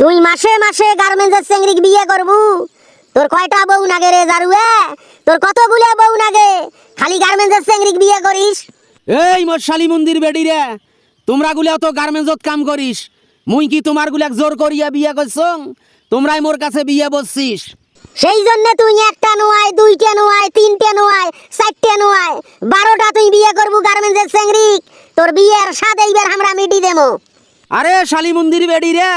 তুই মাসে মাসে গার্মেন্টসের চেংড়িক বিয়ে করবু। তোর কয়টা বউ নাগে রে জারুয়ে? তোর কতগুলো বউ নাগে? খালি গার্মেন্টসের চেংড়িক বিয়ে করিস। এই মোর শালি মন্দির বেডি রে তোমরা গুলা তো গার্মেন্টসত কাম করিস। মুই কি তোমার গুলাক জোর করিয়া বিয়ে করছং? তোমরাই মোর কাছে বিয়ে বসছিস। সেই জন্য তুই একটা নোয়ায় দুইটা নোয়ায় তিনটে নোয়ায় চারটে নোয়ায় বারোটা তুই বিয়ে করবু গার্মেন্টসের চেংড়িক তোর বিয়ের স্বাদ এইবার আমরা মিটি দেবো। আরে শালি মন্দির বেডি রে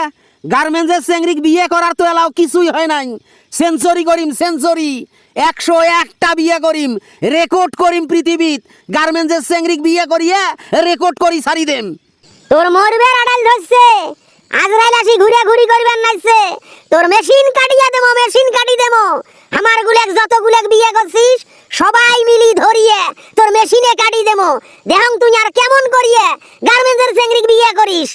গার্মেন্টসের চেংড়িক বিয়ে করার তো এলাও কিছুই হয় নাই। সেঞ্চুরি করিম সেঞ্চুরি। একশো একটা বিয়ে করিম রেকর্ড করিম পৃথিবীত। গার্মেন্টসের চেংড়িক বিয়ে করিয়া রেকর্ড করি সারি দেম। তোর মরবে আড়াল ধরছে। আজরাইল আসি ঘুরে ঘুরি করবেন নাইছে। তোর মেশিন কাটিয়া দেবো মেশিন কাটি দেবো। আমার গুলেক যত গুলেক বিয়ে করছিস সবাই মিলি ধরিয়ে তোর মেশিনে কাটি দেবো। দেহং তুই আর কেমন করিয়ে গার্মেন্টসের চেংড়িক বিয়ে করিস।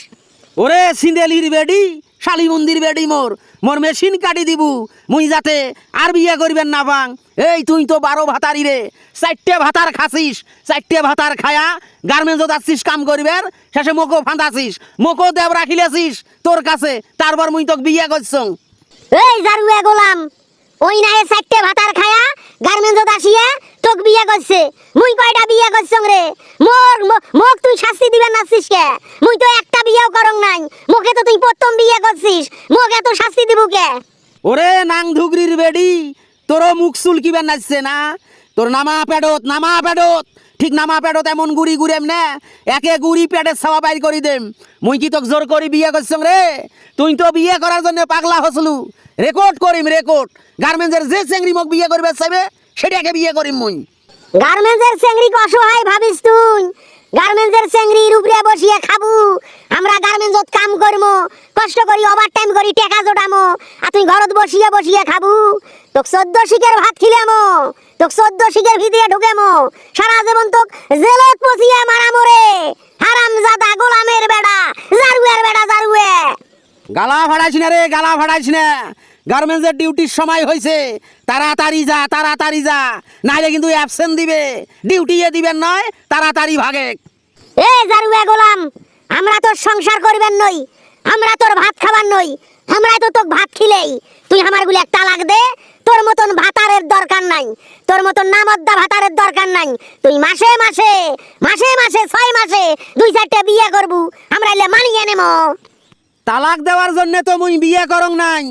ওরে সিন্দেলির বেডি শালি মন্দির বেডি মোর। মোর মেশিন কাটি দিবু। মুই যাতে আর বিয়ে করবেন না বাং। এই, তুই তো বারো ভাতারি রে। চারটে ভাতার খাসিস। চারটে ভাতার খায়া গার্মেন্টসত আসছিস কাম করিবার। শেষে মোকো ফাঁদাছিস। মোকো দেব রাখিলেছিস তোর কাছে। তারপর মুই তোক বিয়ে করছং। এই, জারুয়া গোলাম, ওই নায়ে চারটে ভাতার খায়া গার্মেন্টসত আসিয়া তোক বিয়ে করছে। মুই কয়টা বিয়ে করছং রে? মোর মোক তুই শাস্তি দিবেন নাছিস কে মুই তো একটা বিয়েও করং নাই মোকে তো তুই প্রথম বিয়ে করছিস। মোক এত শাস্তি দিব কে? ওরে নাং ধুগরির বেডি তোরও মুখ চুলকিবেন নাচছে না? তোর নামা পেডত নামা পেডত ঠিক নামা পেডত এমন গুড়ি গুড়েম না একে গুড়ি পেটে ছাওয়া বাইর করি দেম। মুই কি তোক জোর করি বিয়ে করছং রে? তুই তো বিয়ে করার জন্য পাগলা হসলু। রেকর্ড করিম রেকর্ড গার্মেন্টসের যে চেংড়ি মোক বিয়ে করবে চাইবে সেটাকে বিয়ে করিম মুই। গার্মেন্টসের চেংড়ি অসহায় ভাবিস তুই। গার্মেন্টসের চেংড়ির উপরে বসিয়ে খাবু। আমরা গার্মেন্টসত কাম করমু, কষ্ট করি ওভার টাইম করি, টাকা জোটামো। আর তুই ঘরত বসিয়ে বসিয়ে খাবু। তোক চোদ্দ শিকের ভাত খিলামো, তোক চোদ্দ শিকের ভিতরে ঢুকেমো। সারা জীবন তোক জেলত পচিয়ে মারা মরে হারাম জাদা গোলামের বেড়া, জারুয়ের বেড়া, জারুয়ে। গালা ভাড়াইছ রে, গালা ভাড়াইছ গার্মেন্টসের ডিউটির সময় হয়েছে তাড়াতাড়ি যা তাড়াতাড়ি যা। নাইলে কিন্তু অ্যাবসেন্ট দিবে। ডিউটি দিবেন নয় তাড়াতাড়ি ভাগে। এ জারুয়া গোলাম আমরা তোর সংসার করবেন নই আমরা তোর ভাত খাবার নই আমরা তো তোক ভাত খিলেই। তুই আমার গুলি এক তালাক দে তোর মতন ভাতারের দরকার নাই তোর মতন নামদ্দা ভাতারের দরকার নাই। তুই মাসে মাসে মাসে মাসে ছয় মাসে দুই চারটে বিয়ে করবু আমরা এলে মানিয়ে নেব তালাক দেওয়ার জন্য তো মুই বিয়ে করং নাই।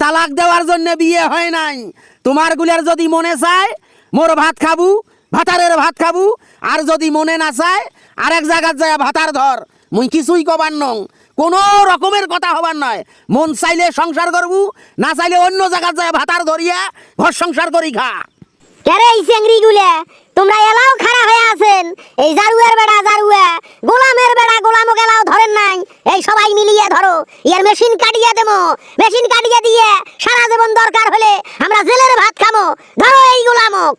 তালাক দেওয়ার জন্য বিয়ে হয় নাই। তোমারগুলার যদি মনে চায়, মোর ভাত খাবু, ভাতারের ভাত খাবু, আর যদি মনে না চায়, আরেক জায়গার যায় ভাতার ধর। মুই কিছুই কবার নং। কোনো রকমের কথা হবার নয় মন চাইলে সংসার করবু, না চাইলে অন্য জায়গার যায় ভাতার ধরিয়া ঘর সংসার করি খা। কেরে এই চেংড়ি গুলে? তোমরা এলাও খারাপ হয়ে আছেন। এই জারুয়ের বেড়া জারুয়া গোলামের বেড়া গোলামক এলাও ধরেন নাই এই সবাই মিলিয়ে ধরো, ইয়ার মেশিন কাটিয়ে দেবো। মেশিন কাটিয়ে দিয়ে সারা জীবন দরকার হলে আমরা জেলের ভাত খামো ধরো এই গোলামক